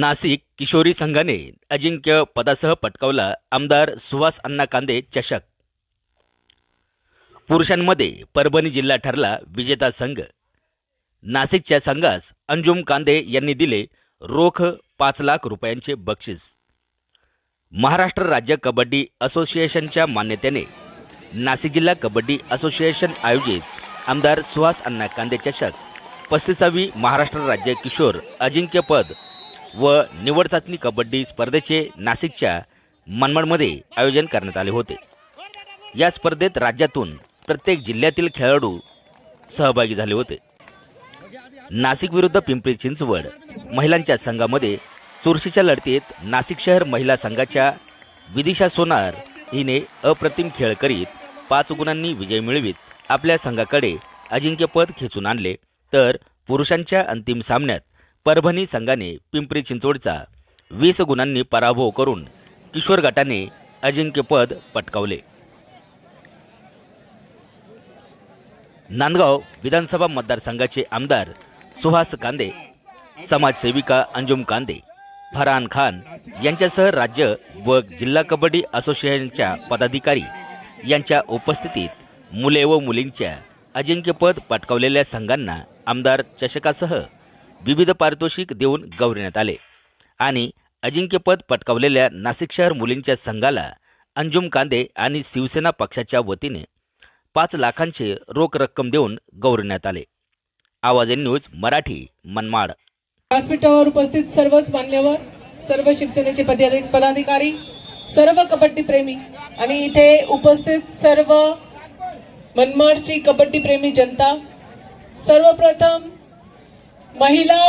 नाशिक किशोरी संघाने अजिंक्य पदासह पटकावला आमदार सुहास अण्णा कांदे चषक. पुरुषांमध्ये परभणी जिल्हा ठरला विजेता संघ. नाशिकच्या संघास अंजुम कांदे यांनी दिले रोख पाच लाख रुपयांचे बक्षीस. महाराष्ट्र राज्य कबड्डी असोसिएशनच्या मान्यतेने नाशिक जिल्हा कबड्डी असोसिएशन आयोजित आमदार सुहास अण्णा कांदे चषक. पस्तीसावी महाराष्ट्र राज्य किशोर अजिंक्यपद व निवड चाचणी कबड्डी स्पर्धेचे नाशिकच्या मनमाडमध्ये आयोजन करण्यात आले होते. या स्पर्धेत राज्यातून प्रत्येक जिल्ह्यातील खेळाडू सहभागी झाले होते. नाशिक विरुद्ध पिंपरी चिंचवड महिलांच्या संघामध्ये चुरशीच्या लढतीत नाशिक शहर महिला संघाच्या विदिशा सोनार हिने अप्रतिम खेळ करीत पाच गुणांनी विजय मिळवीत आपल्या संघाकडे अजिंक्यपद खेचून आणले. तर पुरुषांच्या अंतिम सामन्यात परभणी संघाने पिंपरी चिंचवडचा वीस गुणांनी पराभव करून किशोर गटाने अजिंक्यपद पटकावले. नांदगाव विधानसभा मतदारसंघाचे आमदार सुहास कांदे समाजसेविका अंजुम कांदे फरहान खान यांच्यासह राज्य व जिल्हा कबड्डी असोसिएशनच्या पदाधिकारी यांच्या उपस्थितीत मुले व मुलींच्या अजिंक्यपद पटकावलेल्या संघांना आमदार चषकासह विविध पारितोषिक देऊन गौरवण्यात आले आणि अजिंक्यपद पटकावलेल्या नाशिक शहर मुलींच्या संघाला अंजुम कांदे आणि शिवसेना पक्षाच्या वतीने पाच लाखांचे रोख रक्कम देऊन गौरवण्यात आले. आवाज न्यूज मराठी मनमाड. व्यासपीठावर उपस्थित सर्वच मान्यवर सर्व शिवसेनेचे पदाधिकारी सर्व कबड्डी प्रेमी आणि इथे उपस्थित सर्व मनमाडची कबड्डी प्रेमी जनता सर्वप्रथम महिला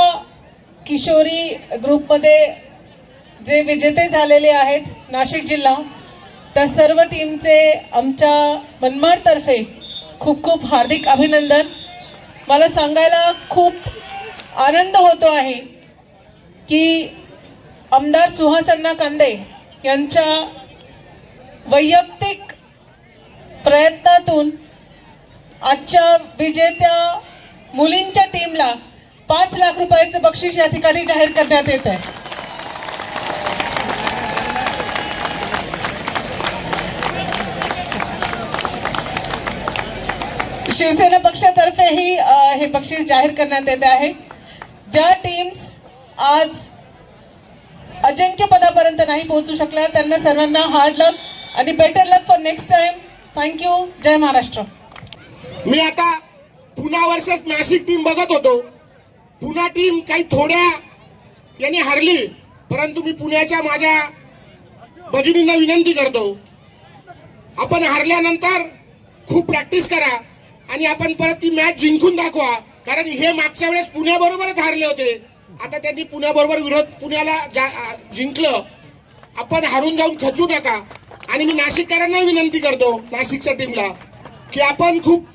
किशोरी ग्रुपमध्ये जे विजेते झालेले आहेत नाशिक जिल्हा त्या सर्व टीमचे आमच्या मनमाडतर्फे खूप खूप हार्दिक अभिनंदन. मला सांगायला खूप आनंद होतो आहे की आमदार सुहासन्ना कांदे यांच्या वैयक्तिक प्रयत्नातून आजच्या विजेत्या मुलींच्या टीमला पाच लाख रुपयाचं बक्षीस या ठिकाणी जाहीर करण्यात येत आहे. शिवसेना पक्षातर्फेही हे बक्षीस जाहीर करण्यात येत आहे. ज्या टीम्स आज अजिंक्य पदापर्यंत नाही पोहोचू शकल्या त्यांना सर्वांना हार्ड लक आणि better luck for next time thank you जय महाराष्ट्र. मी आता पुन्हा वर्षच नाशिक टीम बघत होतो. पुन्हा टीम काही थोड्या यांनी हरली परंतु मी पुण्याच्या माझ्या भगिनींना विनंती करतो आपण हरल्यानंतर खूप प्रॅक्टिस करा आणि आपण परत ती मॅच जिंकून दाखवा. कारण हे मागच्या वेळेस पुण्याबरोबरच हरले होते. आता त्यांनी पुण्याबरोबर विरोध पुण्याला जा- जिंकलं. आपण हारून जाऊन खचू नका. आणि मी नाशिककरांना विनंती करतो नाशिकच्या टीमला की आपण खूप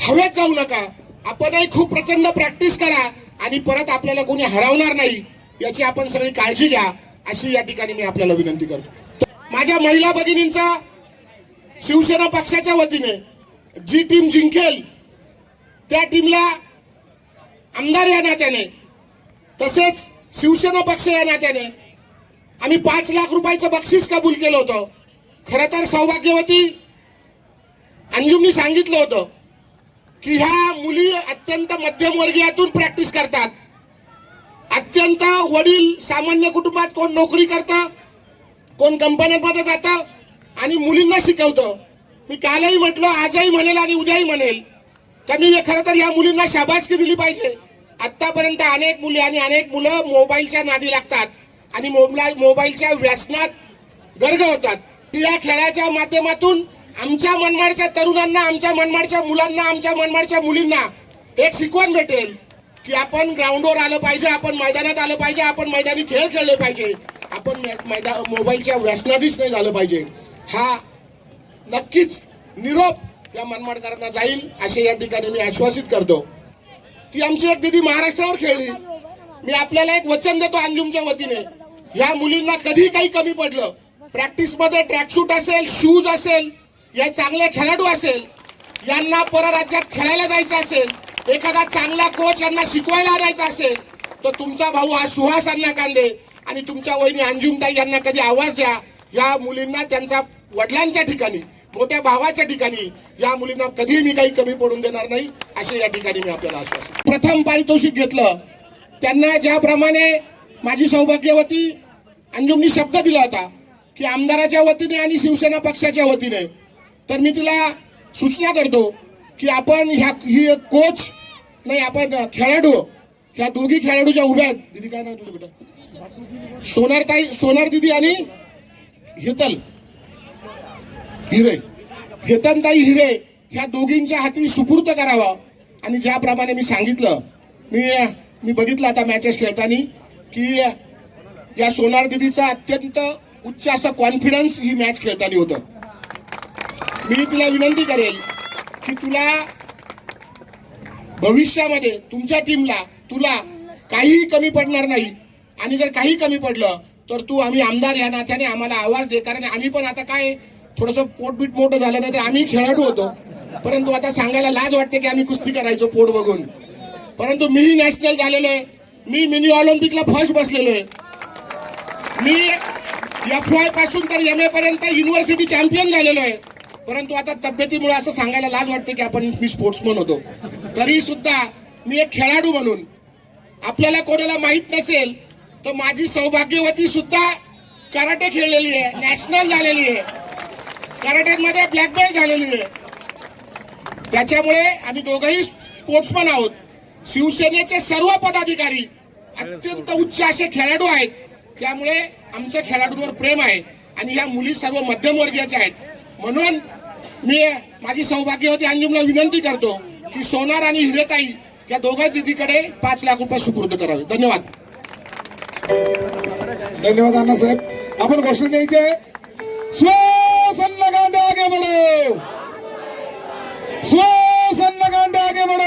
हवेत जाऊ नका. आपणही खूप प्रचंड प्रॅक्टिस करा आणि परत आपल्याला कोणी हरवणार नाही याची आपण सगळी काळजी घ्या अशी या ठिकाणी मी आपल्याला विनंती करतो. माझ्या महिला भगिनींचा शिवसेना पक्षाच्या वतीने जी टीम जिंकेल त्या टीमला आमदार या नात्याने तसेच शिवसेना पक्ष या नात्याने आम्ही पाच लाख रुपयाचं बक्षीस कबूल केलं होतं. खरं तर सौभाग्यवती अंजुमनी सांगितलं होतं की ह्या मुली अत्यंत मध्यमवर्गीयातून प्रॅक्टिस करतात. अत्यंत वडील सामान्य कुटुंबात कोण नोकरी करतं कोण कंपन्यांमध्ये जातं आणि मुलींना शिकवतं. मी कालही म्हटलं आजही म्हणेल आणि उद्याही म्हणेल. तर मी खरं तर या मुलींना शाबासकी दिली पाहिजे. आत्तापर्यंत अनेक मुली आणि अनेक मुलं मोबाईलच्या नादी लागतात आणि मोबाईल मोबाईलच्या व्यसनात गर्ग होतात. या खेळाच्या माध्यमातून आमच्या मनमाडच्या तरुणांना आमच्या मनमाडच्या मुलांना आमच्या मनमाडच्या मुलींना एक शिकवण भेटेल की आपण ग्राउंडवर आलं पाहिजे आपण मैदानात आलं पाहिजे आपण मैदानी खेळ खेळले पाहिजे. आपण मैदा मोबाईलच्या व्यसनाधीच नाही झालं पाहिजे. हा नक्कीच निरोप या मनमाडकरांना जाईल असे या ठिकाणी मी आश्वासित करतो. की आमची एक दिदी महाराष्ट्रावर खेळली. मी आपल्याला एक वचन देतो अंजुमच्या वतीने. या मुलींना कधी काही कमी पडलं. प्रॅक्टिसमध्ये ट्रॅकसूट असेल शूज असेल या चांगले खेळाडू असेल यांना परराज्यात खेळायला जायचं असेल एखादा चांगला कोच यांना शिकवायला आणायचा असेल तर तुमचा भाऊ हा सुहास अण्णा कांदे आणि तुमच्या वहिनी अंजुमताई यांना कधी आवाज द्या. या मुलींना त्यांचा वडिलांच्या ठिकाणी मोठ्या भावाच्या ठिकाणी या मुलींना कधीही मी काही कमी पडून देणार नाही असे या ठिकाणी मी आपल्याला आश्वासन प्रथम पारितोषिक घेतलं. त्यांना ज्याप्रमाणे माझी सौभाग्यवती अंजुमनी शब्द दिला होता की आमदाराच्या वतीने आणि शिवसेना पक्षाच्या वतीने तर मी तुला सूचना करतो की आपण ह्या ही एक कोच नाही आपण खेळाडू ह्या दोघी खेळाडूच्या उभ्या आहेत. दिदी काय नाव तुझं बेटा? सोनारताई सोनार दिदी आणि हेतल. हिरे. हेतनताई हिरे ह्या दोघींच्या हाती सुपूर्त करावा. आणि ज्याप्रमाणे मी सांगितलं मी मी बघितलं आता मॅचेस खेळताना की या सोनार दिदीचा अत्यंत उच्च असा कॉन्फिडन्स ही मॅच खेळताना होतं. मी तुला विनंती करेल की तुला भविष्यामध्ये तुमच्या टीमला तुला काहीही कमी पडणार नाही. आणि जर काही कमी पडलं तर तू आम्ही आमदार या नात्याने आम्हाला आवाज दे. कारण आम्ही पण आता काय थोडंसं पोटबीट मोठं झालं नाही तर आम्ही खेळाडू होतो. परंतु आता सांगायला लाज वाटते की आम्ही कुस्ती करायचो पोट बघून. परंतु मीही नॅशनल झालेलो आहे. मी मिनी ऑलिम्पिकला फर्स्ट बसलेलो आहे. मी एफ वायपासून तर एम ए पर्यंत युनिव्हर्सिटी चॅम्पियन झालेलो आहे. परंतु आता तब्येतीमुळे असं सांगायला लाज वाटते की आपण मी स्पोर्ट्समन होतो. तरी सुद्धा मी एक खेळाडू म्हणून आपल्याला कोणाला माहीत नसेल तर माझी सौभाग्यवती सुद्धा कराटे खेळलेली आहे नॅशनल झालेली आहे. कराटेमध्ये ब्लॅक बेल्ट झालेली आहे. त्याच्यामुळे आम्ही दोघंही स्पोर्ट्समन आहोत. शिवसेनेचे सर्व पदाधिकारी अत्यंत उच्च असे खेळाडू आहेत. त्यामुळे आमचं खेळाडूंवर प्रेम आहे आणि ह्या मुली सर्व मध्यमवर्गीयाच्या आहेत. म्हणून मी माझी सौभाग्य होती अंजुमला विनंती करतो की सोनार आणि हिरेताई या दोघा दिदीकडे पाच लाख रुपये सुपूर्द करावे. धन्यवाद. धन्यवाद अण्णासाहेब आपण घोषणा द्यायचे. आहे गांधी आगे बढो स्वसन्न गांधी आगे बढो